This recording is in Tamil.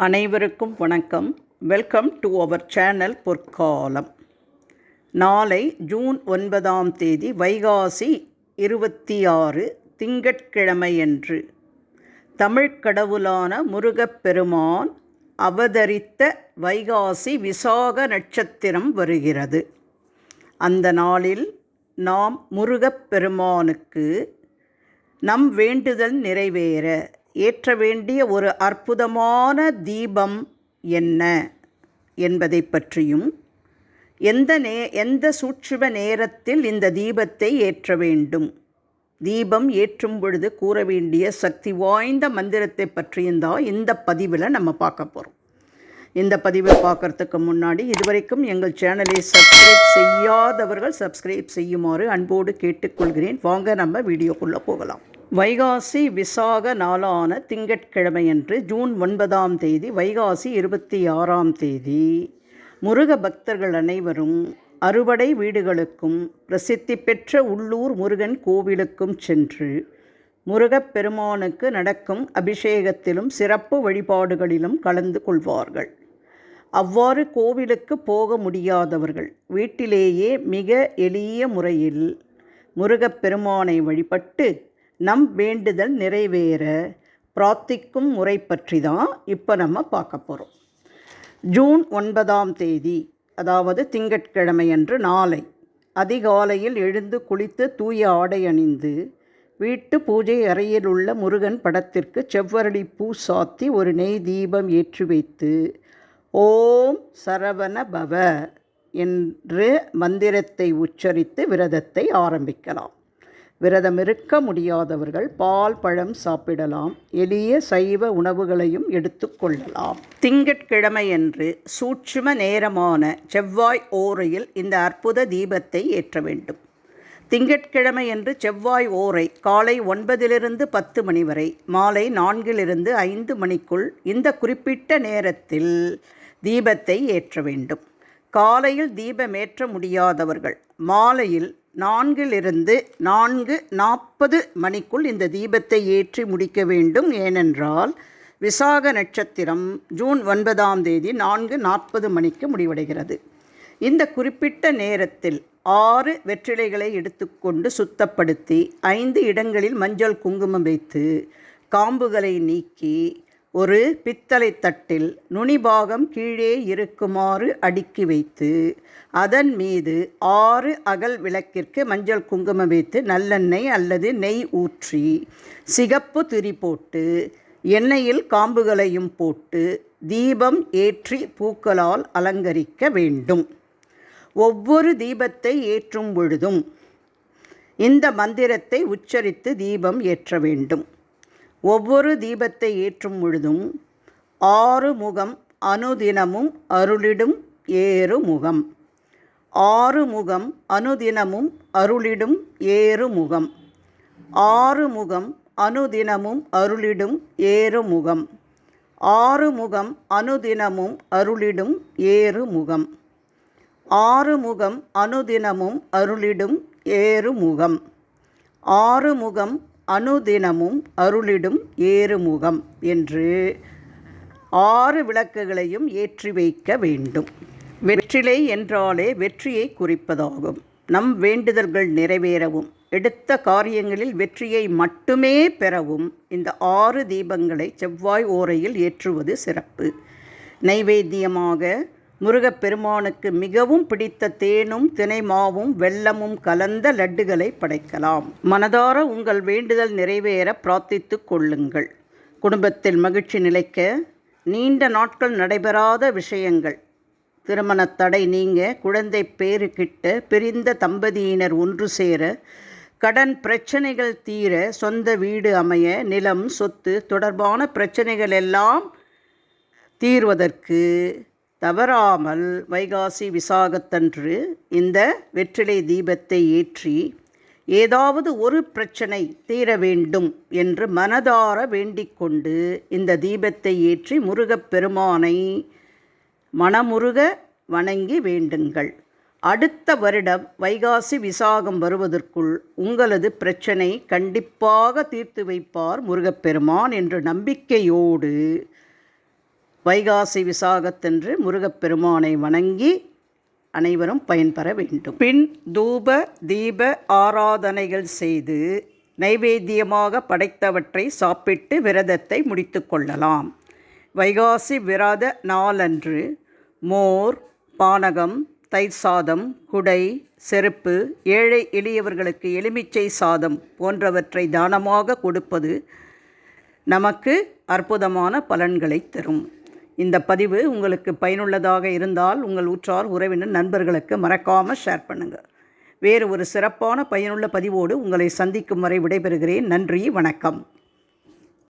அனைவருக்கும் வணக்கம். வெல்கம் டு அவர் சேனல் பொற்காலம். நாளை ஜூன் ஒன்பதாம் தேதி வைகாசி இருபத்தி ஆறு திங்கட்கிழமையன்று தமிழ்க் கடவுளான முருகப்பெருமான் அவதரித்த வைகாசி விசாக நட்சத்திரம் வருகிறது. அந்த நாளில் நாம் முருகப்பெருமானுக்கு நம் வேண்டுதல் நிறைவேற ஏற்ற வேண்டிய ஒரு அற்புதமான தீபம் என்ன என்பதை பற்றியும் எந்த நே எந்த சூட்சும நேரத்தில் இந்த தீபத்தை ஏற்ற வேண்டும்? தீபம் ஏற்றும் பொழுது கூற வேண்டிய சக்தி வாய்ந்த மந்திரத்தை பற்றியும் தான் இந்த பதிவில் நம்ம பார்க்க போகிறோம் இந்த பதிவை பார்க்குறதுக்கு முன்னாடி இதுவரைக்கும் எங்கள் சேனலை சப்ஸ்கிரைப் செய்யாதவர்கள் சப்ஸ்கிரைப் செய்யுமாறு அன்போடு கேட்டுக்கொள்கிறேன். வாங்க நம்ம வீடியோக்குள்ளே போகலாம். வைகாசி விசாக நாளான திங்கட்கிழமையன்று ஜூன் ஒன்பதாம் தேதி வைகாசி இருபத்தி ஆறாம் தேதி. முருக பக்தர்கள் அனைவரும் அறுவடை வீடுகளுக்கும் பிரசித்தி பெற்ற உள்ளூர் முருகன் கோவிலுக்கும் சென்று முருகப்பெருமானுக்கு நடக்கும் அபிஷேகத்திலும் சிறப்பு வழிபாடுகளிலும் கலந்து கொள்வார்கள். அவ்வாறு கோவிலுக்கு போக முடியாதவர்கள் வீட்டிலேயே மிக எளிய முறையில் முருகப்பெருமானை வழிபட்டு நம் வேண்டுதல் நிறைவேற பிரார்த்திக்கும் முறை பற்றி தான் இப்போ நம்ம பார்க்க போகிறோம் ஜூன் ஒன்பதாம் தேதி அதாவது திங்கட்கிழமையன்று நாளை அதிகாலையில் எழுந்து குளித்து தூய ஆடை அணிந்து வீட்டு பூஜை அறையில் உள்ள முருகன் படத்திற்கு செவ்வரளி பூ சாத்தி ஒரு நெய் தீபம் ஏற்றி வைத்து ஓம் சரவண பவ என்று மந்திரத்தை உச்சரித்து விரதத்தை ஆரம்பிக்கலாம். விரதம் இருக்க முடியாதவர்கள் பால் பழம் சாப்பிடலாம். எளிய சைவ உணவுகளையும் எடுத்துக்கொள்ளலாம் திங்கட்கிழமையன்று சூட்சும நேரமான செவ்வாய் ஓரையில் இந்த அற்புத தீபத்தை ஏற்ற வேண்டும். திங்கட்கிழமையன்று செவ்வாய் ஓரை காலை ஒன்பதிலிருந்து பத்து மணி வரை மாலை நான்கிலிருந்து ஐந்து மணிக்குள் இந்த குறிப்பிட்ட நேரத்தில் தீபத்தை ஏற்ற வேண்டும். காலையில் தீபமேற்ற முடியாதவர்கள் மாலையில் நான்கிலிருந்து நான்கு நாற்பது மணிக்குள் இந்த தீபத்தை ஏற்றி முடிக்க வேண்டும். ஏனென்றால் விசாக நட்சத்திரம் ஜூன் ஒன்பதாம் தேதி நான்கு நாற்பது மணிக்கு முடிவடைகிறது. இந்த குறிப்பிட்ட நேரத்தில் ஆறு வெற்றிலைகளை எடுத்துக்கொண்டு சுத்தப்படுத்தி ஐந்து இடங்களில் மஞ்சள் குங்குமம் வைத்து காம்புகளை நீக்கி ஒரு பித்தளை தட்டில் நுனிபாகம் கீழே இருக்குமாறு அடுக்கி வைத்து அதன் மீது ஆறு அகல் விளக்கிற்கு மஞ்சள் குங்குமம் வைத்து நல்லெண்ணெய் அல்லது நெய் ஊற்றி சிகப்பு திரி போட்டு எண்ணெயில் காம்புகளையும் போட்டு தீபம் ஏற்றி பூக்களால் அலங்கரிக்க வேண்டும். ஒவ்வொரு தீபத்தை ஏற்றும் பொழுதும் இந்த மந்திரத்தை உச்சரித்து தீபம் ஏற்ற வேண்டும். ஒவ்வொரு தீபத்தை ஏற்றும் பொழுதும் ஆறு முகம் அனுதினமும் அருளிடும் ஏறு முகம் ஆறு முகம் அனுதினமும் அருளிடும் ஏறு முகம் ஆறு முகம் அனுதினமும் அருளிடும் ஏறு முகம் ஆறு முகம் அனுதினமும் அருளிடும் ஏறு முகம் ஆறு முகம் அனுதினமும் அருளிடும் ஏறு முகம் ஆறு முகம் அனுதினமும் அருளிடும் ஏறுமுகம் என்று ஆறு விளக்குகளையும் ஏற்றி வைக்க வேண்டும். வெற்றிலை என்றாலே வெற்றியை குறிப்பதாகும். நம் வேண்டுதல்கள் நிறைவேறவும் எடுத்த காரியங்களில் வெற்றியை மட்டுமே பெறவும் இந்த ஆறு தீபங்களை செவ்வாய் ஓரையில் ஏற்றுவது சிறப்பு. நைவேத்தியமாக முருகப்பெருமானுக்கு மிகவும் பிடித்த தேனும் தினைமாவும் வெள்ளமும் கலந்த லட்டுகளை படைக்கலாம். மனதார உங்கள் வேண்டுதல் நிறைவேற பிரார்த்தித்து கொள்ளுங்கள். குடும்பத்தில் மகிழ்ச்சி நிலைக்க நீண்ட நாட்கள் நடைபெறாத விஷயங்கள். திருமண தடை நீங்க குழந்தை பேரு கிட்ட பிரிந்த தம்பதியினர் ஒன்று சேர கடன் பிரச்சனைகள் தீர சொந்த வீடு அமைய நிலம் சொத்து தொடர்பான பிரச்சனைகள் எல்லாம் தீர்வதற்கு தவறாமல் வைகாசி விசாகத்தன்று இந்த வெற்றிலை தீபத்தை ஏற்றி ஏதாவது ஒரு பிரச்சனை தீர வேண்டும் என்று மனதார வேண்டிக்கொண்டு இந்த தீபத்தை ஏற்றி முருகப்பெருமானை மனமுருக வணங்கி வேண்டுங்கள். அடுத்த வருடம் வைகாசி விசாகம் வருவதற்குள் உங்களது பிரச்சனை கண்டிப்பாக தீர்த்து வைப்பார் முருகப்பெருமான் என்ற நம்பிக்கையோடு வைகாசி விசாகத்தன்று முருகப்பெருமானை வணங்கி அனைவரும் பயன்பெற வேண்டும். பின் தூப தீப ஆராதனைகள் செய்து நைவேத்தியமாக படைத்தவற்றை சாப்பிட்டு விரதத்தை முடித்து கொள்ளலாம். வைகாசி விரத நாளன்று மோர் பானகம் தயிர் சாதம் குடை செருப்பு ஏழை எளியவர்களுக்கு எலுமிச்சை சாதம் போன்றவற்றை தானமாக கொடுப்பது நமக்கு அற்புதமான பலன்களை தரும். இந்த பதிவு உங்களுக்கு பயனுள்ளதாக இருந்தால் உங்கள் உற்றார் உறவினர் நண்பர்களுக்கு மறக்காமல் ஷேர் பண்ணுங்கள் வேறு ஒரு சிறப்பான பயனுள்ள பதிவோடு உங்களை சந்திக்கும் வரை விடைபெறுகிறேன். நன்றி வணக்கம்.